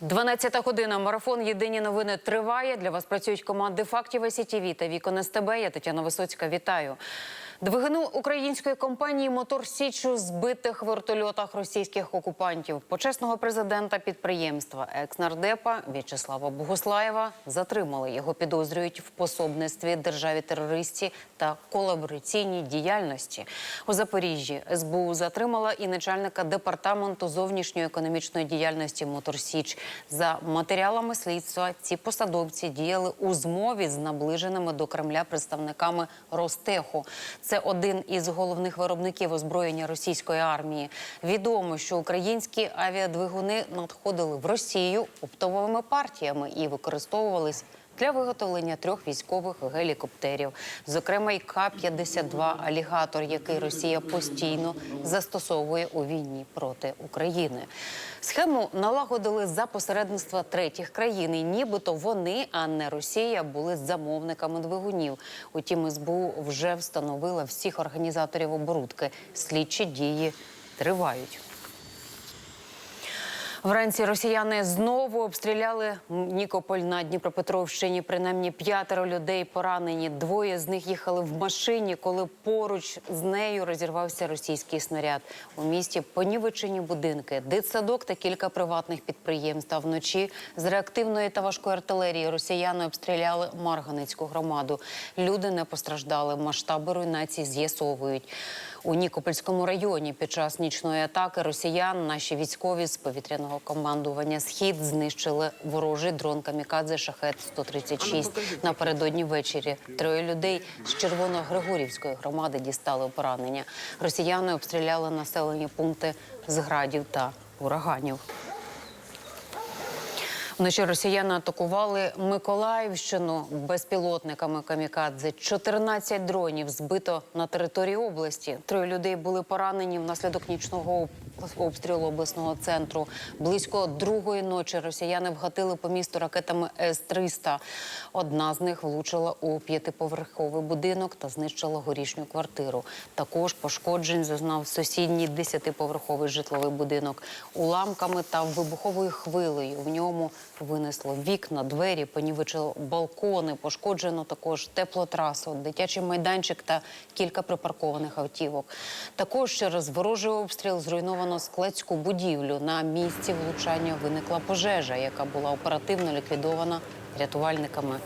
12 година. Марафон Єдині новини триває. Для вас працюють команди фактів СІТВ та Вікон СТБ. Я Тетяна Висоцька. Вітаю. Двигуну української компанії Мотор Січ у збитих вертольотах російських окупантів. Почесного президента підприємства екс-нардепа В'ячеслава Богуслаєва затримали. Його підозрюють в пособництві державі терористі та колабораційній діяльності. У Запоріжжі СБУ затримала і начальника департаменту зовнішньої економічної діяльності Мотор Січ. За матеріалами слідства ці посадовці діяли у змові з наближеними до Кремля представниками Ростеху. Це один із головних виробників озброєння російської армії. Відомо, що українські авіадвигуни надходили в Росію оптовими партіями і використовувались для виготовлення трьох військових гелікоптерів, зокрема й К-52 алігатор, який Росія постійно застосовує у війні проти України. Схему налагодили за посередництва третіх країн, і нібито вони, а не Росія, були замовниками двигунів. Утім, СБУ вже встановила всіх організаторів оборудки. Слідчі дії тривають. Вранці росіяни знову обстріляли Нікополь на Дніпропетровщині. Принаймні п'ятеро людей поранені. Двоє з них їхали в машині, коли поруч з нею розірвався російський снаряд. У місті понівечені будинки, дитсадок та кілька приватних підприємств. А вночі з реактивної та важкої артилерії росіяни обстріляли Марганецьку громаду. Люди не постраждали. Масштаби руйнацій з'ясовують. У Нікопольському районі під час нічної атаки росіян наші військові з повітряного командування Схід знищили ворожий дрон камікадзе шахет 136 Напередодні ввечері троє людей з Червоно-Григорівської громади дістали поранення. Росіяни обстріляли населені пункти з градів та ураганів. Вночі росіяни атакували Миколаївщину безпілотниками камікадзе. 14 дронів збито на території області. Троє людей були поранені внаслідок нічного обстрілу обласного центру. Близько другої ночі росіяни вгатили по місту ракетами С-300. Одна з них влучила у п'ятиповерховий будинок та знищила горішню квартиру. Також пошкоджень зазнав сусідній десятиповерховий житловий будинок. Уламками та вибуховою хвилею в ньому винесло вікна, двері, понівечило балкони, пошкоджено також теплотрасу, дитячий майданчик та кілька припаркованих автівок. Також через ворожий обстріл зруйновано складську будівлю. На місці влучання виникла пожежа, яка була оперативно ліквідована рятувальниками.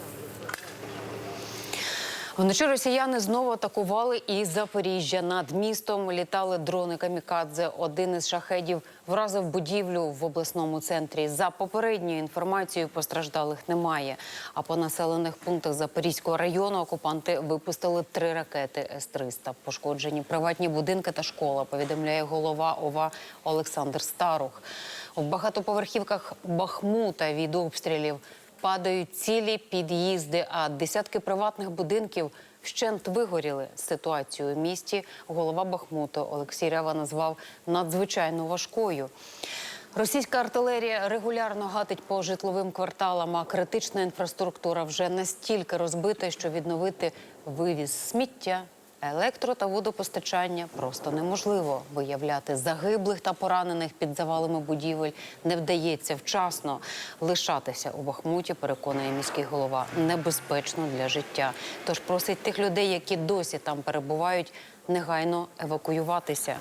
Вночі росіяни знову атакували і Запоріжжя. Над містом літали дрони камікадзе. Один із шахедів вразив будівлю в обласному центрі. За попередньою інформацією постраждалих немає. А по населених пунктах Запорізького району окупанти випустили три ракети С-300. Пошкоджені приватні будинки та школа. Повідомляє голова ОВА Олександр Старух. В багатоповерхівках Бахмута від обстрілів падають цілі під'їзди, а десятки приватних будинків вщент вигоріли. Ситуацію у місті голова Бахмуту Олексій Рева назвав надзвичайно важкою. Російська артилерія регулярно гатить по житловим кварталам, а критична інфраструктура вже настільки розбита, що відновити вивіз сміття. Електро та водопостачання просто неможливо виявляти загиблих та поранених під завалами будівель не вдається вчасно. Лишатися у Бахмуті, переконує міський голова, небезпечно для життя. Тож просить тих людей, які досі там перебувають, негайно евакуюватися.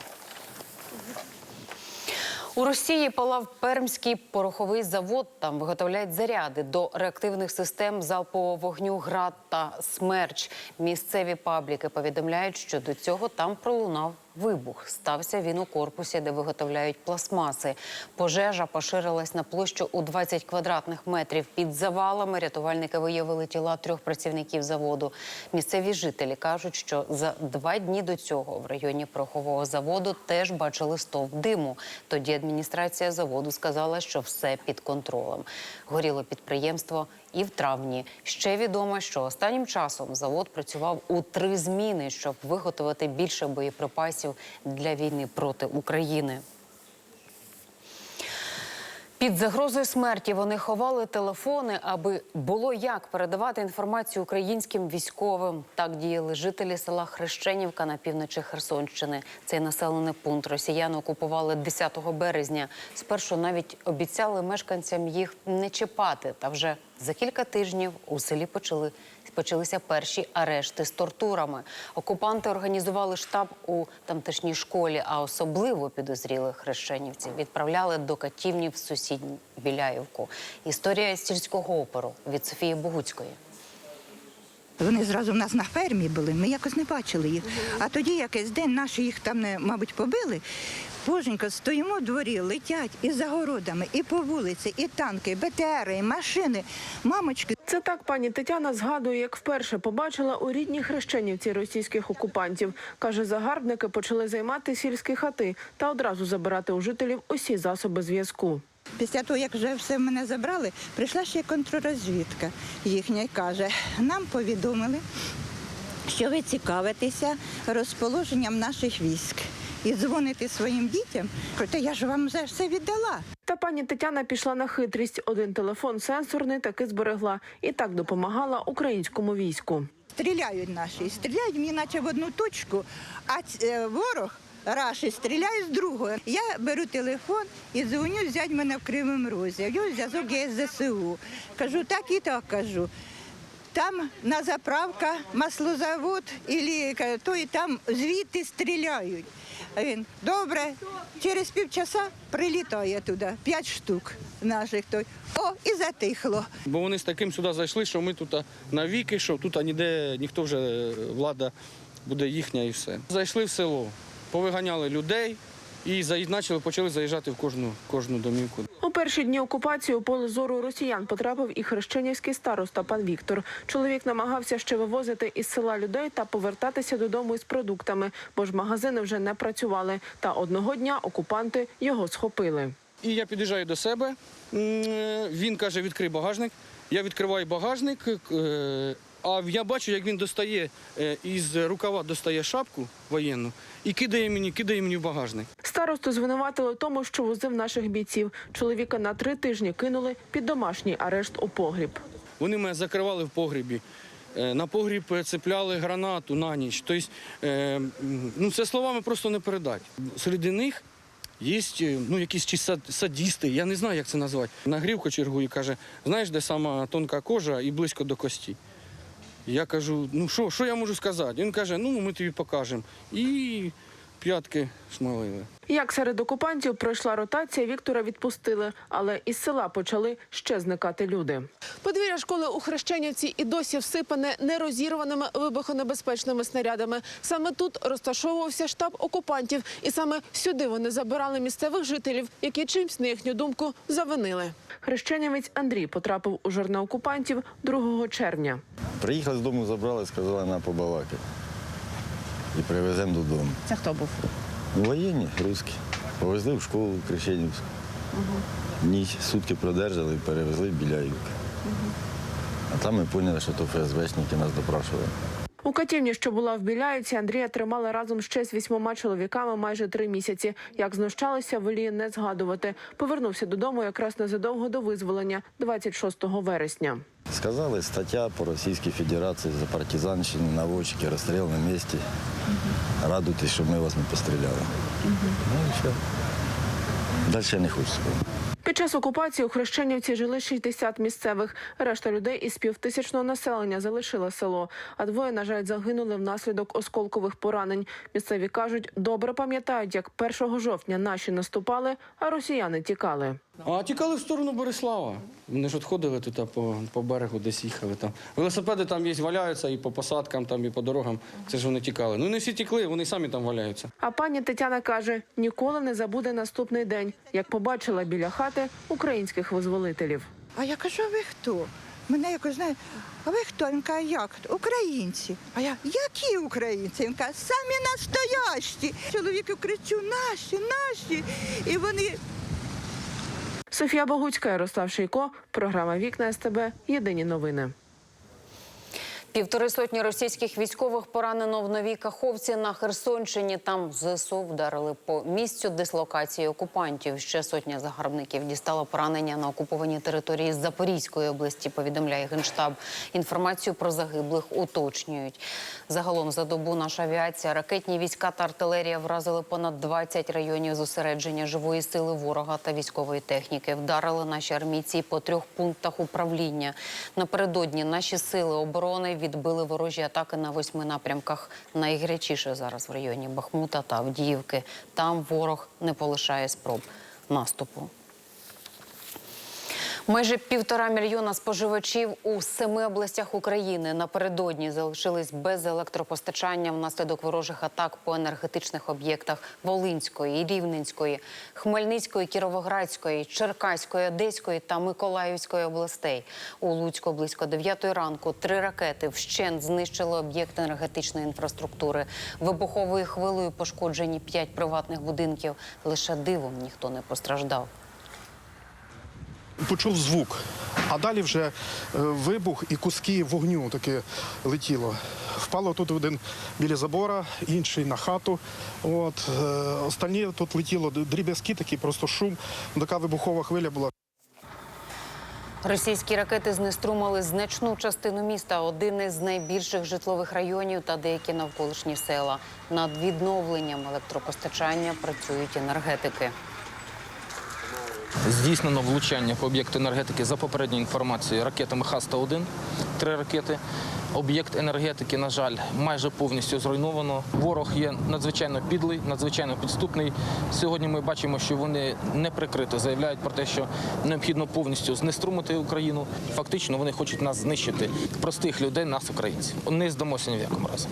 У Росії палав Пермський пороховий завод. Там виготовляють заряди до реактивних систем залпового вогню ГРАД та Смерч. Місцеві пабліки повідомляють, що до цього там пролунав вибух. Стався він у корпусі, де виготовляють пластмаси. Пожежа поширилась на площу у 20 квадратних метрів. Під завалами рятувальники виявили тіла трьох працівників заводу. Місцеві жителі кажуть, що за два дні до цього в районі порохового заводу теж бачили стовп диму. Тоді адміністрація заводу сказала, що все під контролем. Горіло підприємство і в травні. Ще відомо, що останнім часом завод працював у три зміни, щоб виготовити більше боєприпасів для війни проти України. Під загрозою смерті вони ховали телефони, аби було як передавати інформацію українським військовим. Так діяли жителі села Хрещенівка на півночі Херсонщини. Цей населений пункт росіяни окупували 10 березня. Спершу навіть обіцяли мешканцям їх не чіпати. Та вже за кілька тижнів у селі почали почалися перші арешти з тортурами. Окупанти організували штаб у тамтешній школі, а особливо підозрілих хрещенівців відправляли до катівні в сусідню Біляївку. Історія сільського опору від Софії Богуцької. Вони зразу в нас на фермі були, ми якось не бачили їх. А тоді якийсь день наші їх там, мабуть, побили. Боженько, стоїмо в дворі, летять і за городами, і по вулиці, і танки, і БТРи, і машини. Мамочки, Це так пані Тетяна згадує, як вперше побачила у рідній хрещенівці російських окупантів. Каже, загарбники почали займати сільські хати та одразу забирати у жителів усі засоби зв'язку. Після того, як вже все мене забрали, прийшла ще контррозвідка їхня і каже, нам повідомили, що ви цікавитеся розположенням наших військ і дзвоните своїм дітям. Та я ж вам вже все віддала. Та пані Тетяна пішла на хитрість. Один телефон сенсорний таки зберегла і так допомагала українському війську. Стріляють наші, стріляють мені наче в одну точку, а е, ворог раші стріляє з другої. Я беру телефон і дзвоню, зять мене в Кривому Розі. Нього зв'язок є з ЗСУ. Кажу, так і так кажу. Там на заправка, маслозавод, і то і там звідти стріляють. А він, добре, через півчаса прилітає туди, п'ять штук наших. Той. О, і затихло. Бо вони з таким сюди зайшли, що ми тут навіки, що тут ніде ніхто вже е, влада буде їхня і все. Зайшли в село, повиганяли людей і почали, почали заїжджати в кожну, кожну домівку. У перші дні окупації у поле зору росіян потрапив і хрещенівський староста пан Віктор. Чоловік намагався ще вивозити із села людей та повертатися додому із продуктами, бо ж магазини вже не працювали. Та одного дня окупанти його схопили. І я під'їжджаю до себе. е, Він каже, відкрий багажник. Я відкриваю багажник, е, а я бачу, як він достає е, із рукава достає шапку воєнну і кидає мені, кидає мені в багажник. Старосту звинуватили у тому, що возив наших бійців. Чоловіка на три тижні кинули під домашній арешт у погріб. Вони мене закривали в погрібі. Е, На погріб цепляли гранату на ніч. Тобто, е, ну, це словами просто не передати. Серед них є ну, якісь чи сад- садісти, я не знаю, як це назвати. Нагрів кочергу і каже, знаєш, де сама тонка кожа і близько до кості. Я кажу, ну що, що я можу сказати? Він каже, ну ми тобі покажемо. І п'ятки шмалили. Як серед окупантів пройшла ротація, Віктора відпустили, але із села почали ще зникати люди. Подвір'я школи у Хрещенівці і досі всипане нерозірваними вибухонебезпечними снарядами. Саме тут розташовувався штаб окупантів, і саме сюди вони забирали місцевих жителів, які чимсь, на їхню думку, завинили. Хрещенівець Андрій потрапив у жорна окупантів 2 червня. Приїхали з дому, забрали, сказали на побалаки. І привеземо додому. Це хто був? Ну, Воєнні, русські. Повезли в школу Крещенівську. Ніч сутки продержали і перевезли в Угу. А там ми зрозуміли, що то ФСБшники нас допрашували. У катівні, що була в Біляївці, Андрія тримали разом ще з вісьмома чоловіками майже три місяці. Як знущалися, воліє не згадувати. Повернувся додому якраз незадовго до визволення, 26 вересня. Сказали, стаття по Російській Федерації за партизанщину, наводчики, розстріл на місці. Радуйтесь, що ми вас не постріляли. Ну і все. Далі я не хочу сказати. Під час окупації у Хрещенівці жили 60 місцевих. Решта людей із півтисячного населення залишила село. А двоє, на жаль, загинули внаслідок осколкових поранень. Місцеві кажуть, добре пам'ятають, як 1 жовтня наші наступали, а росіяни тікали. А тікали в сторону Борислава. Вони ж відходили тут по, по берегу, десь їхали там. Велосипеди там є, валяються і по посадкам, там, і по дорогам. Це ж вони тікали. Ну не всі тікли, вони самі там валяються. А пані Тетяна каже, ніколи не забуде наступний день, як побачила біля хати українських визволителів. А я кажу, а ви хто? Мене якось знає, а ви хто? Він каже, як? Українці. А я, які українці? Він каже, самі настоящі. Чоловіки кричу, наші, наші. І вони Софія Богуцька, Ярослав Шийко, програма Вікна СТБ. Єдині новини. Півтори сотні російських військових поранено в новій Каховці на Херсонщині. Там ЗСУ вдарили по місцю дислокації окупантів. Ще сотня загарбників дістала поранення на окупованій території Запорізької області. Повідомляє генштаб. Інформацію про загиблих уточнюють. Загалом за добу наша авіація, ракетні війська та артилерія вразили понад 20 районів зосередження живої сили ворога та військової техніки. Вдарили наші армійці по трьох пунктах управління. Напередодні наші сили оборони відбили ворожі атаки на восьми напрямках. Найгарячіше зараз в районі Бахмута та Авдіївки. Там ворог не полишає спроб наступу. Майже півтора мільйона споживачів у семи областях України напередодні залишились без електропостачання внаслідок ворожих атак по енергетичних об'єктах Волинської, Рівненської, Хмельницької, Кіровоградської, Черкаської, Одеської та Миколаївської областей. У Луцьку близько 9 ранку три ракети вщент знищили об'єкти енергетичної інфраструктури. Вибуховою хвилею пошкоджені п'ять приватних будинків. Лише дивом ніхто не постраждав. Почув звук, а далі вже е, вибух і куски вогню таке летіло. Впало тут один біля забора, інший на хату. От е, останні тут летіло дріб'язки, такі просто шум. Така вибухова хвиля була. Російські ракети знеструмили значну частину міста, один із найбільших житлових районів та деякі навколишні села. Над відновленням електропостачання працюють енергетики. Здійснено влучання по об'єкту енергетики за попередньою інформацією ракетами Х-101, три ракети. Об'єкт енергетики, на жаль, майже повністю зруйновано. Ворог є надзвичайно підлий, надзвичайно підступний. Сьогодні ми бачимо, що вони неприкрито заявляють про те, що необхідно повністю знеструмити Україну. Фактично, вони хочуть нас знищити, простих людей, нас, українців. Не здамося ні в якому разі.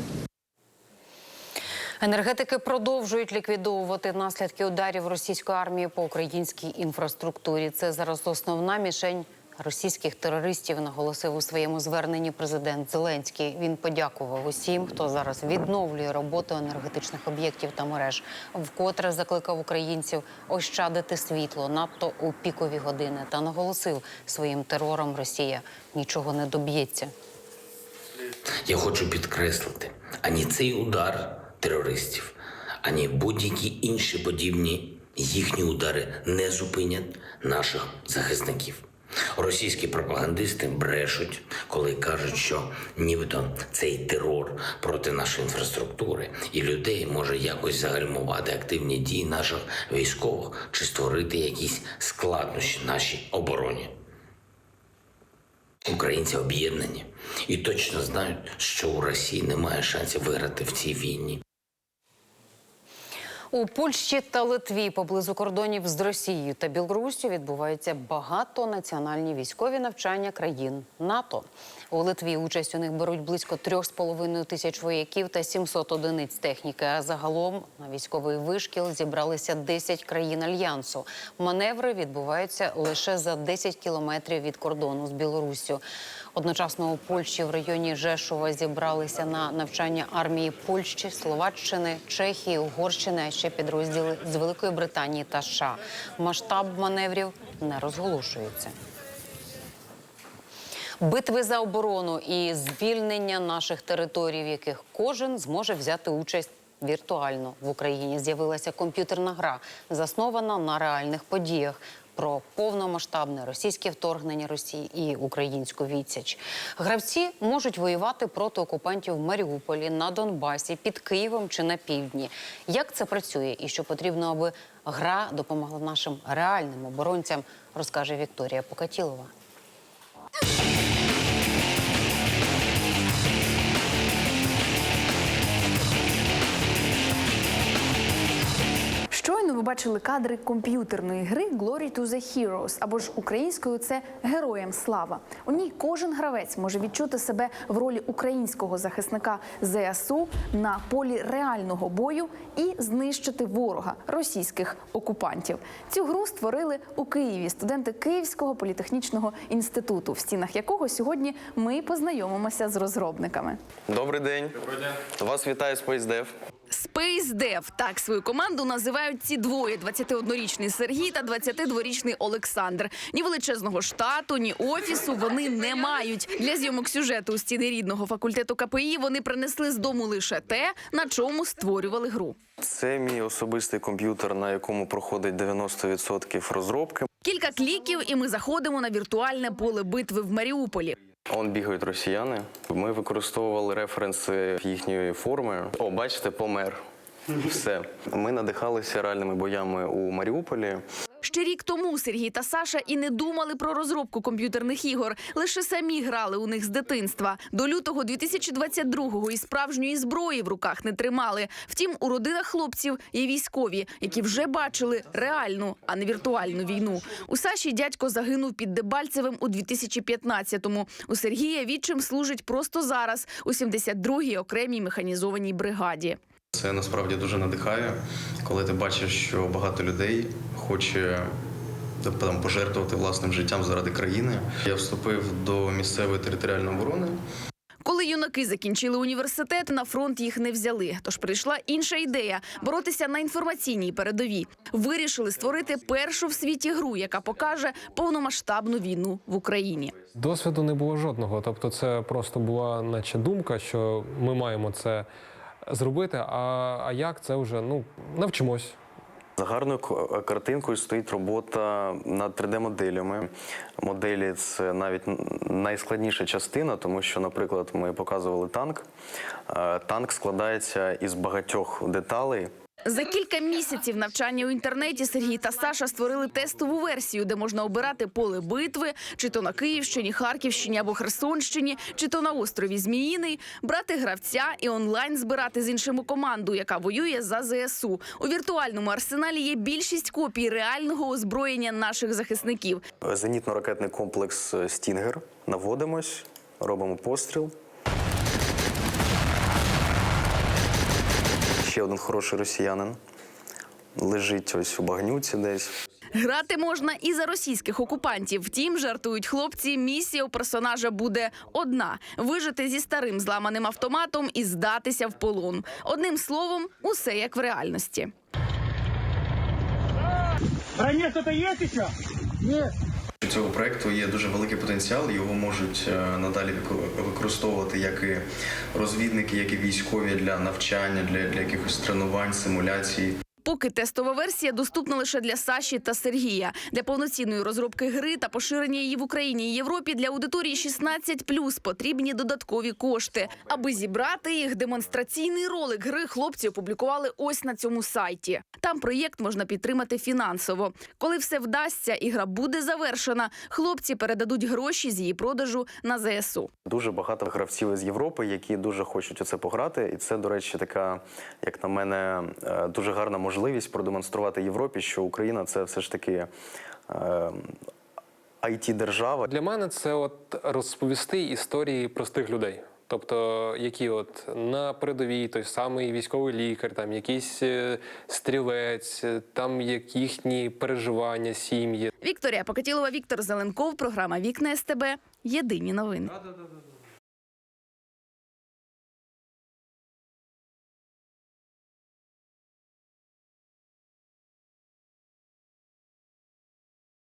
Енергетики продовжують ліквідовувати наслідки ударів російської армії по українській інфраструктурі. Це зараз основна мішень російських терористів, наголосив у своєму зверненні президент Зеленський. Він подякував усім, хто зараз відновлює роботу енергетичних об'єктів та мереж. Вкотре закликав українців ощадити світло надто у пікові години та наголосив своїм терором Росія нічого не доб'ється. Я хочу підкреслити, ані цей удар терористів, ані будь-які інші подібні їхні удари не зупинять наших захисників. Російські пропагандисти брешуть, коли кажуть, що нібито цей терор проти нашої інфраструктури і людей може якось загальмувати активні дії наших військових чи створити якісь складнощі нашій обороні. Українці об'єднані і точно знають, що у Росії немає шансів виграти в цій війні. У Польщі та Литві поблизу кордонів з Росією та Білоруссю відбуваються багатонаціональні військові навчання країн НАТО. У Литві участь у них беруть близько 3,5 тисяч вояків та 700 одиниць техніки. А загалом на військовий вишкіл зібралися 10 країн альянсу. Маневри відбуваються лише за 10 кілометрів від кордону з Білоруссю. Одночасно у Польщі в районі Жешова зібралися на навчання армії Польщі, Словаччини, Чехії, Угорщини, а ще підрозділи з Великої Британії та США. Масштаб маневрів не розголошується. Битви за оборону і звільнення наших територій, в яких кожен зможе взяти участь віртуально в Україні. З'явилася комп'ютерна гра, заснована на реальних подіях. Про повномасштабне російське вторгнення Росії і українську відсіч гравці можуть воювати проти окупантів в Маріуполі, на Донбасі, під Києвом чи на півдні. Як це працює і що потрібно, аби гра допомогла нашим реальним оборонцям, розкаже Вікторія Покатілова. Щойно ви бачили кадри комп'ютерної гри Glory to the Heroes, або ж українською це Героям слава. У ній кожен гравець може відчути себе в ролі українського захисника ЗСУ на полі реального бою і знищити ворога російських окупантів. Цю гру створили у Києві студенти Київського політехнічного інституту, в стінах якого сьогодні ми познайомимося з розробниками. Добрий день. Добрий день. Вас вітає SpaceDev. Dev. Так свою команду називають ці двоє: 21-річний Сергій та 22-річний Олександр. Ні величезного штату, ні офісу вони не мають. Для зйомок сюжету у стіни рідного факультету КПІ вони принесли з дому лише те, на чому створювали гру. Це мій особистий комп'ютер, на якому проходить 90% розробки. Кілька кліків, і ми заходимо на віртуальне поле битви в Маріуполі. Он бігають росіяни. Ми використовували референси їхньої форми. О, бачите, помер. Все. Ми надихалися реальними боями у Маріуполі. Ще рік тому Сергій та Саша і не думали про розробку комп'ютерних ігор, лише самі грали у них з дитинства. До лютого 2022-го і справжньої зброї в руках не тримали. Втім, у родинах хлопців є військові, які вже бачили реальну, а не віртуальну війну. У Саші дядько загинув під Дебальцевим у 2015-му. У Сергія відчим служить просто зараз у 72-й окремій механізованій бригаді. Це насправді дуже надихає, коли ти бачиш, що багато людей хоче там, пожертвувати власним життям заради країни. Я вступив до місцевої територіальної оборони. Коли юнаки закінчили університет, на фронт їх не взяли. Тож прийшла інша ідея боротися на інформаційній передовій. Вирішили створити першу в світі гру, яка покаже повномасштабну війну в Україні. Досвіду не було жодного. Тобто, це просто була наче думка, що ми маємо це зробити. А, а як це вже ну навчимось. За гарною картинкою стоїть робота над 3D-моделями. Моделі це навіть найскладніша частина, тому що, наприклад, ми показували танк. Е, Танк складається із багатьох деталей. За кілька місяців навчання у інтернеті Сергій та Саша створили тестову версію, де можна обирати поле битви, чи то на Київщині, Харківщині або Херсонщині, чи то на острові Зміїний, брати гравця і онлайн збирати з іншими команду, яка воює за ЗСУ. У віртуальному арсеналі є більшість копій реального озброєння наших захисників. Зенітно-ракетний комплекс Стінгер. Наводимось, робимо постріл. Ще один хороший росіянин. Лежить ось у багнюці десь. Грати можна і за російських окупантів. Втім, жартують хлопці. Місія у персонажа буде одна: вижити зі старим зламаним автоматом і здатися в полон. Одним словом, усе як в реальності. У цього проекту є дуже великий потенціал. Його можуть е, надалі використовувати як і розвідники, як і військові для навчання, для, для якихось тренувань, симуляцій. Поки тестова версія доступна лише для Саші та Сергія. Для повноцінної розробки гри та поширення її в Україні і Європі для аудиторії 16+, потрібні додаткові кошти. Аби зібрати їх, демонстраційний ролик гри хлопці опублікували ось на цьому сайті. Там проєкт можна підтримати фінансово. Коли все вдасться і гра буде завершена, хлопці передадуть гроші з її продажу на ЗСУ. Дуже багато гравців із Європи, які дуже хочуть у це пограти. І це, до речі, така, як на мене, е, дуже гарна можливість продемонструвати Європі, що Україна це все ж таки. it держава Для мене це от розповісти історії простих людей. Тобто, які от на передовій той самий військовий лікар, там якийсь е, стрілець, е, там як їхні переживання, сім'ї. Вікторія Покатілова, Віктор Зеленков, програма Вікна СТБ. Єдині новини.